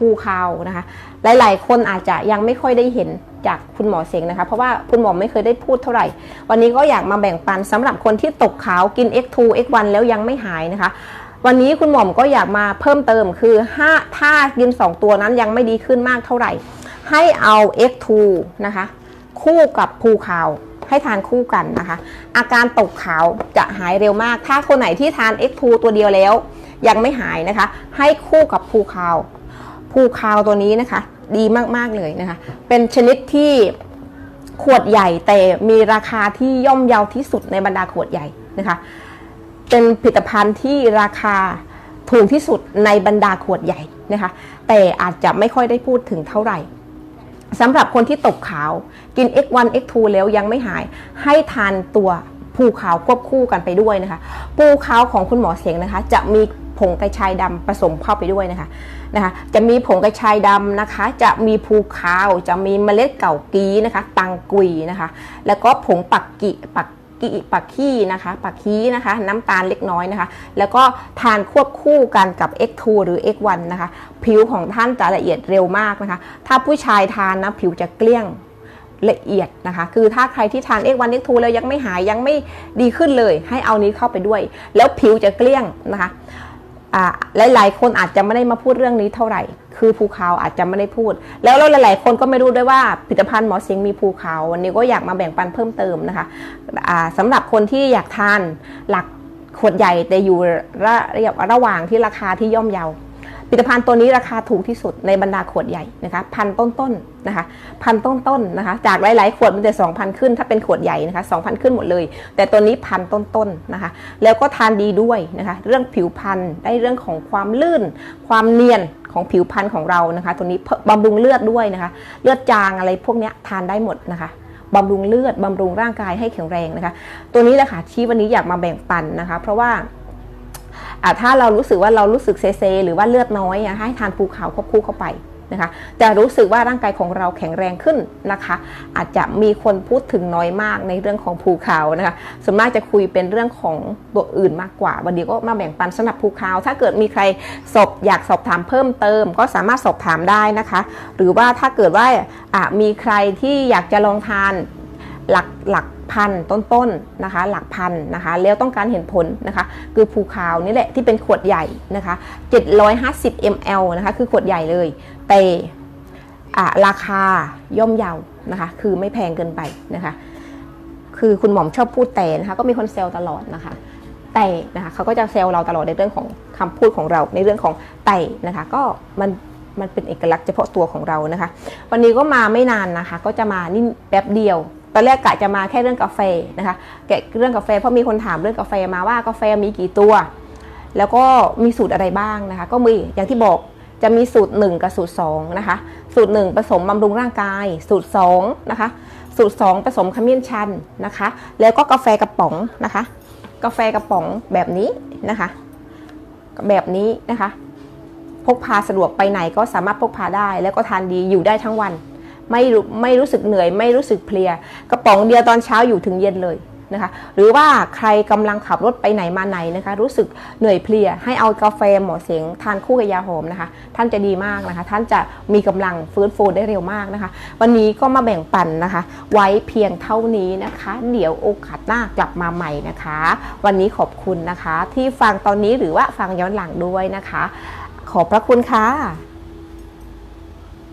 ภูคาวนะคะ หลาย ๆ คนอาจจะยังไม่ค่อยได้เห็นจากคุณหมอเสงนะคะ เพราะว่าคุณหมอไม่เคยได้พูดเท่าไหร่ วันนี้ก็อยากมาแบ่งปันสำหรับคนที่ตกขาวกิน X2 X1 แล้วยังไม่หายนะคะ วันนี้คุณหมอมก็อยากมาเพิ่มเติมคือถ้าถ้ากิน 2 ตัวนั้นยังไม่ดีขึ้นมากเท่าไหร่ ให้เอา X2 นะคะ คู่กับภูขาวให้ทานคู่กันนะคะ อาการตกขาวจะหายเร็วมาก ถ้าคนไหนที่ทาน X2 ตัวเดียวแล้วยังไม่หายนะคะ ให้คู่กับภูเขา ภูคาวตัวนี้นะคะ ดีมากๆเลยนะคะ เป็นชนิดที่ขวดใหญ่แต่มีราคาที่ย่อมเยาที่สุดในบรรดาขวดใหญ่นะคะ เป็นผลิตภัณฑ์ที่ราคาถูกที่สุดในบรรดาขวดใหญ่นะคะ แต่อาจจะไม่ค่อยได้พูดถึงเท่าไหร่สำหรับคนที่ตกขาวกิน X1 X2 แล้วยังไม่หาย ให้ทานตัวภูขาวควบคู่กันไปด้วยนะคะ ภูขาวของคุณหมอเสียงนะคะ จะมี ผงกระชายดำผสมเข้าไปด้วยนะคะนะคะจะมีผงกระชายดำนะคะ จะมีภูขาวจะมีเมล็ดเก่ากีนะคะ ตังกุยนะคะ แล้วก็ผงปักกิปักกิปักขี้นะคะปักขี้นะคะ น้ำตาลเล็กน้อยนะคะ แล้วก็ทานควบคู่กันกับ X2 หรือ X1 นะคะ ผิวของท่านจะละเอียดเร็วมากนะคะ ถ้าผู้ชายทานนะผิวจะเกลี้ยงละเอียดนะคะ คือถ้าใครที่ทาน X1 X2 แล้วยังไม่หายยังไม่ดีขึ้นเลย ให้เอานี้เข้าไปด้วย แล้วผิวจะเกลี้ยงนะคะ หลาย ๆ คนอาจจะไม่ได้มาพูดเรื่องนี้เท่าไหร่ คือภูเขาอาจจะไม่ได้พูด แล้วเราหลาย ๆ คนก็ไม่รู้ด้วยว่าผลิตภัณฑ์หมอเสียงมีภูเขาวันนี้ก็อยากมาแบ่งปันเพิ่มเติมนะคะะสำสำหรับคนที่อยากทานหลักขวดใหญ่แต่อยู่ระระหว่างที่ราคาที่ย่อมเยา ผลิตภัณฑ์ตัวนี้ราคาถูกที่สุดในบรรดาขวดใหญ่นะคะพันต้นๆนนะคะพันต้นๆนะคะ จากหลายๆ ขวดมันจะ2,000 ขึ้น ถ้าเป็นขวดใหญ่นะคะ2,000 ขึ้นหมดเลย แต่ตัวนี้พันต้นๆนะคะ แล้วก็ทานดีด้วยนะคะ เรื่องผิวพรรณได้เรื่องของความลื่น ความเนียนของผิวพรรณของเรานะคะ ตัวนี้บำรุงเลือดด้วยนะคะ เลือดจางอะไรพวกนี้ทานได้หมดนะคะบำรุงเลือดบำรุงร่างกายให้แข็งแรงนะคะ ตัวนี้แหละค่ะที่วันนี้อยากมาแบ่งปันนะคะ เพราะว่า ถ้าเรารู้สึกว่าเรารู้สึกเซเซหรือว่าเลือดน้อยให้ทานภูเขาควบคู่เข้าไปนะคะจะรู้สึกว่าร่างกายของเราแข็งแรงขึ้นนะคะ อาจจะมีคนพูดถึงน้อยมากในเรื่องของภูเขานะคะส่วนมากจะคุยเป็นเรื่องของตัวอื่นมากกว่าวันนี้ก็มาแบ่งปันสำหรับภูเขาถ้าเกิดมีใครสอบอยากสอบถามเพิ่มเติม ก็สามารถสอบถามได้นะคะ หรือว่าถ้าเกิดว่ามีใครที่อยากจะลองทาน หลักหลักพันต้นๆนะคะ หลักพันนะคะ แล้วต้องการเห็นผลนะคะ คือภูคาวนี่แหละที่เป็นขวดใหญ่นะคะ750 ml นะคะคือขวดใหญ่เลยแต่อะราคาย่อมเยาวนะคะ คือไม่แพงเกินไปนะคะ คือคุณหมอมชอบพูดแต่นะคะ ก็มีคนเซลตลอดนะคะ แต่นะคะเขาก็จะเซลเราตลอดในเรื่องของคำพูดของเรา ในเรื่องของแต่นะคะ ก็มันมันเป็นเอกลักษณ์เฉพาะตัวของเรานะคะ วันนี้ก็มาไม่นานนะคะ ก็จะมานี่แป๊บเดียว ตอนแรกกะจะมาแค่เรื่องกาแฟนะคะแกะเรื่องกาแฟเพราะมีคนถามเรื่องกาแฟมาว่ากาแฟมีกี่ตัว แล้วก็มีสูตรอะไรบ้างนะคะ ก็มีอย่างที่บอกจะมีสูตร 1 กับสูตร2นะคะ สูตร 1 ผสมบำรุงร่างกาย สูตร2นะคะ สูตร 2 ผสมขมิ้นชันนะคะ แล้วก็กาแฟกระป๋องนะคะ กาแฟกระป๋องแบบนี้นะคะ แบบนี้นะคะ พกพาสะดวกไปไหนก็สามารถพกพาได้ แล้วก็ทานดีอยู่ได้ทั้งวัน ไม่รู้ไม่รู้สึกเหนื่อย ไม่รู้สึกเพลีย กระป๋องเดียวตอนเช้าอยู่ถึงเย็นเลยนะคะหรือว่าใครกำลังขับรถไปไหนมาไหนนะคะรู้สึกเหนื่อยเพลีย ให้เอากาแฟหมอเสียงทานคู่กับยาหอมนะคะ ท่านจะดีมากนะคะ ท่านจะมีกำลังฟื้นฟูได้เร็วมากนะคะ วันนี้ก็มาแบ่งปันนะคะ ไว้เพียงเท่านี้นะคะ เดี๋ยวโอกาสหน้ากลับมาใหม่นะคะ วันนี้ขอบคุณนะคะ ที่ฟังตอนนี้หรือว่าฟังย้อนหลังด้วยนะคะ ขอบพระคุณค่ะ